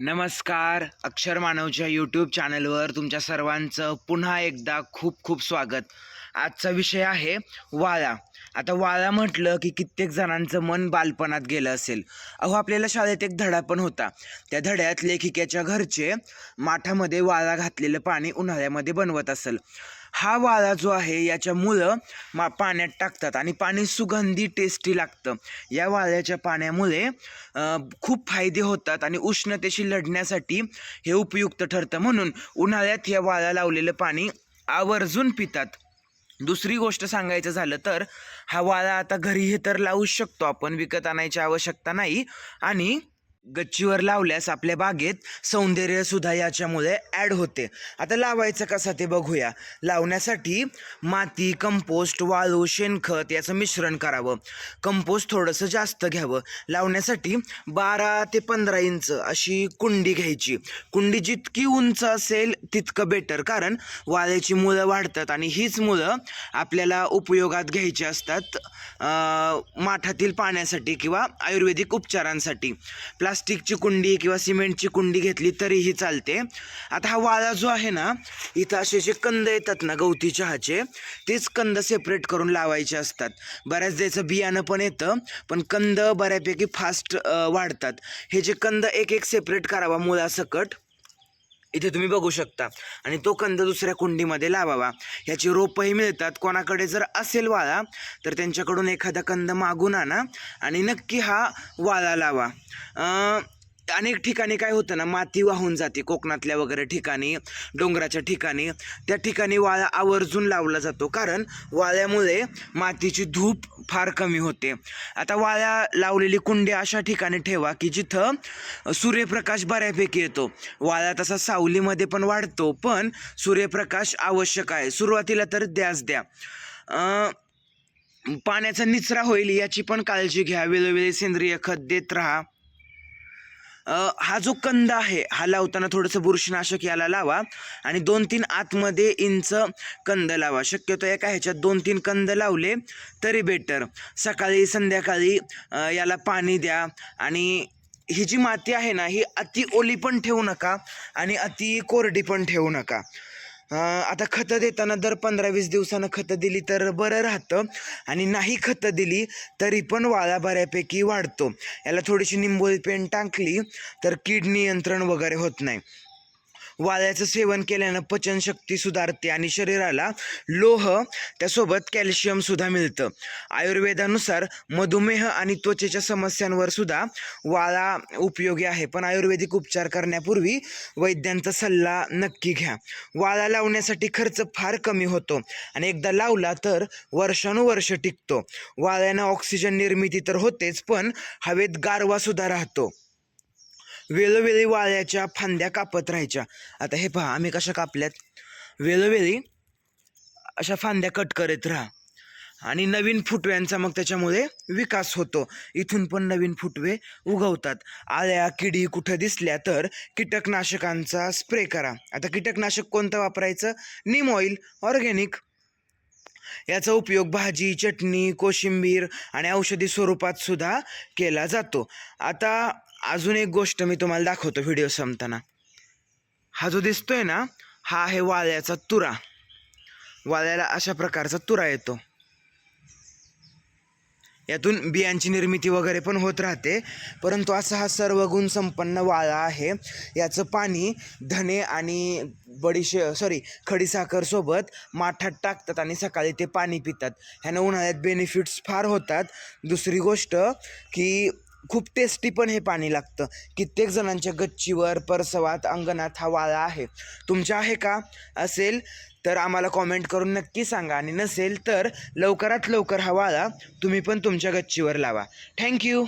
नमस्कार अक्षर मानवच्या यूट्यूब चॅनलवर तुमच्या सर्वांचं पुन्हा एकदा खूप खूप स्वागत. आजचा विषय आहे वाळा. आता वाळा म्हटलं की कित्येक जणांचं मन बालपणात गेलं असेल. अहो आपल्याला शाळेत एक धडा पण होता. त्या धड्यात लेखिकेच्या घरचे माठामध्ये वाळा घातलेलं पाणी उन्हाळ्यामध्ये बनवत असेल. हा वाळा जो आहे याच्या मुलं मा पाण्यात टाकतात आणि पाणी सुगंधी टेस्टी लागतं. या वाळ्याच्या पाण्यामुळे खूप फायदे होतात आणि उष्णतेशी लढण्यासाठी हे उपयुक्त ठरतं. म्हणून उन्हाळ्यात या वाळा लावलेलं पाणी आवर्जून पितात. दुसरी गोष्ट सांगायचं झालं तर हा वाळा आता घरीही तर लावूच शकतो आपण. विकत आणायची आवश्यकता नाही. आणि गच्चीवर लावल्यास आपल्या बागेत सौंदर्य सुद्धा याच्यामुळे ॲड होते. आता लावायचं कसं ते बघूया. लावण्यासाठी माती कंपोस्ट वाळू शेणखत याचं मिश्रण करावं. कंपोस्ट थोडंसं जास्त घ्यावं. लावण्यासाठी बारा ते पंधरा इंच अशी कुंडी घ्यायची. कुंडी जितकी उंच असेल तितकं बेटर कारण वाळ्याची मुळं वाढतात आणि हीच मुळं आपल्याला उपयोगात घ्यायची असतात माठातील पाण्यासाठी किंवा आयुर्वेदिक उपचारांसाठी. प्लास्टिकची कुंडी किंवा सिमेंटची कुंडी घेतली तरीही चालते. आता हा वाळा जो आहे ना इथं असे जे कंद येतात ना गवती चहाचे तेच कंद सेपरेट करून लावायचे असतात. बऱ्याच द्यायचं बियाणं पण येतं पण कंद बऱ्यापैकी फास्ट वाढतात. हे जे कंद एक एक सेपरेट करावा मुळासकट. इथे तुम्ही बघू शकता. आणि तो कंद दुसऱ्या कुंडीमध्ये लावावा. ह्याची रोपंही मिळतात. कोणाकडे जर असेल वाळा तर त्यांच्याकडून एखादा कंद मागून आणा आणि नक्की हा वाळा लावा. अनेक ठिकाणी काय होतं ना माती वाहून जाते कोकणातल्या वगैरे ठिकाणी डोंगराच्या ठिकाणी. त्या ठिकाणी वाळा आवर्जून लावला जातो. कारण वाळ्यामुळे मातीची धूप फार कमी होते. आता वाळ्या लावलेली कुंडी अशा ठिकाणी ठेवा की जिथं सूर्यप्रकाश बऱ्यापैकी येतो. वाळा तसा सावलीमध्ये पण वाढतो पण सूर्यप्रकाश आवश्यक आहे. सुरुवातीला तर द्याच द्या. पाण्याचा निचरा होईल याची पण काळजी घ्या. वेळोवेळी सेंद्रिय खत देत राहा. हा जो कंद आहे हा लावताना थोडंसं बुरशीनाशक याला लावा आणि दोन तीन आतमध्ये इंच कंद लावा. शक्यतो एका ह्याच्यात दोन तीन कंद लावले तरी बेटर सकाळी संध्याकाळी याला पाणी द्या आणि ही जी माती आहे ना ही अति ओली पण ठेवू नका आणि अति कोरडी पण ठेवू नका. आता खतं देताना दर पंधरा वीस दिवसानं खतं दिली तर बरं राहतं. आणि नाही खतं दिली तरी पण वाळा बऱ्यापैकी वाढतो. याला थोडीशी निंबोळी पेन टाकली तर कीड नियंत्रण वगैरे होत नाही. वाळ्याचं सेवन केल्यानं पचनशक्ती सुधारते आणि शरीराला लोह त्यासोबत कॅल्शियम सुद्धा मिळतं. आयुर्वेदानुसार मधुमेह आणि त्वचेच्या समस्यांवर सुद्धा वाळा उपयोगी आहे. पण आयुर्वेदिक उपचार करण्यापूर्वी वैद्यांचा सल्ला नक्की घ्या. वाळा लावण्यासाठी खर्च फार कमी होतो आणि एकदा लावला तर वर्षानुवर्ष टिकतो. वाळ्यानं ऑक्सिजन निर्मिती तर होतेच पण हवेत गारवा सुद्धा राहतो. वेळोवेळी वाळ्याच्या फांद्या कापत राहायच्या. आता हे पहा आम्ही कशा कापल्यात? वेळोवेळी अशा फांद्या कट करत राहा. आणि नवीन फुटव्यांचा मग त्याच्यामुळे विकास होतो. इथून पण नवीन फुटवे उगवतात. आळ्या किडी कुठं दिसल्या तर कीटकनाशकांचा स्प्रे करा. आता कीटकनाशक कोणतं वापरायचं? निम ऑइल ऑर्गॅनिक याचा उपयोग भाजी चटणी कोशिंबीर आणि औषधी स्वरूपात सुद्धा केला जातो. आता अजून एक गोष्ट मी तुम्हाला दाखवतो व्हिडिओ संपताना. हा जो दिसतोय ना हा आहे वाळ्याचा तुरा. वाळ्याला अशा प्रकारचा तुरा येतो. यातून बियांची निर्मिती वगैरे पण होत राहते परंतु असा हा सर्व गुण संपन्न वाळा आहे. याचं पाणी धने आणि बडीशे सॉरी खडीसाखरसोबत माठात टाकतात आणि सकाळी ते पाणी पितात. ह्यानं उन्हाळ्यात बेनिफिट्स फार होतात. दुसरी गोष्ट की खूप टेस्टी पण हे पाणी लागतं. कित्येक जणांच्या गच्चीवर परसवात अंगणात हा वाळा आहे. तुमच्या आहे का? असेल तर आम्हाला कॉमेंट करून नक्की सांगा. आणि नसेल तर लवकरात लवकर हा वाळा तुम्ही पण तुमच्या गच्चीवर लावा. थँक्यू